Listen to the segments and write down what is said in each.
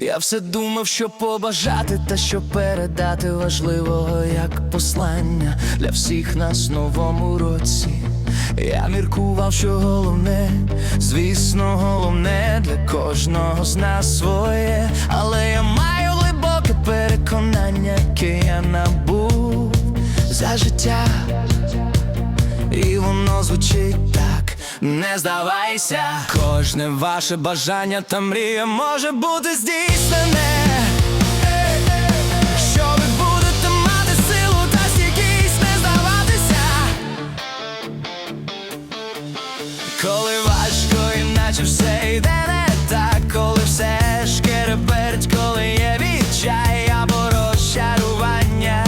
Я все думав, що побажати та що передати важливого як послання для всіх нас в новому році. Я міркував, що головне, звісно, головне для кожного з нас своє, але я маю глибоке переконання, яке я набув за життя. І воно звучить так, не здавайся. Кожне ваше бажання та мрія може бути здійснене. Коли важко, іначе все йде не так, коли все шкереберть, коли є відчай або розчарування,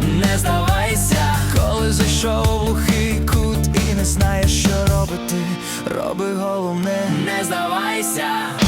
не здавайся, коли зайшов у глухий кут і не знаєш, що робити, роби головне, не здавайся.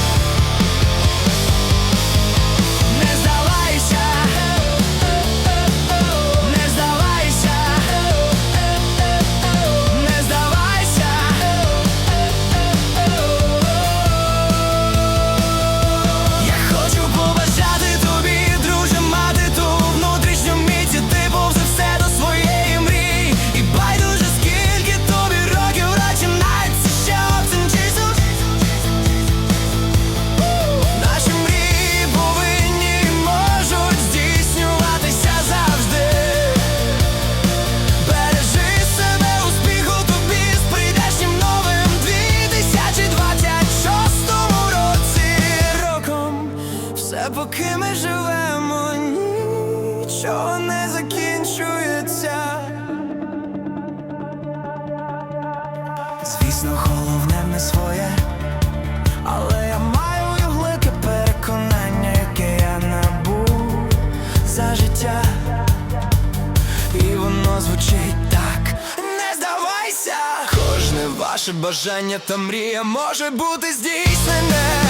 Все поки ми живемо, нічого не закінчується. Звісно, головне не своє. Але я маю глибоке переконання, яке я набув за життя. І воно звучить так Не здавайся Кожне ваше бажання та мрія може бути здійснене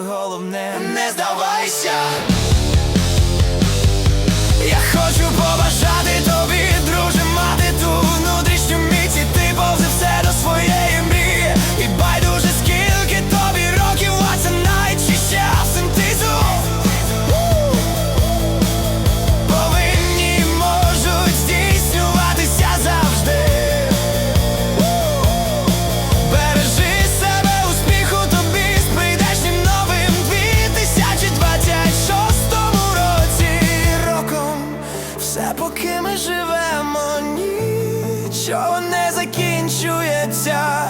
головне, не здавайся. Я хочу побажати нічого не закінчується.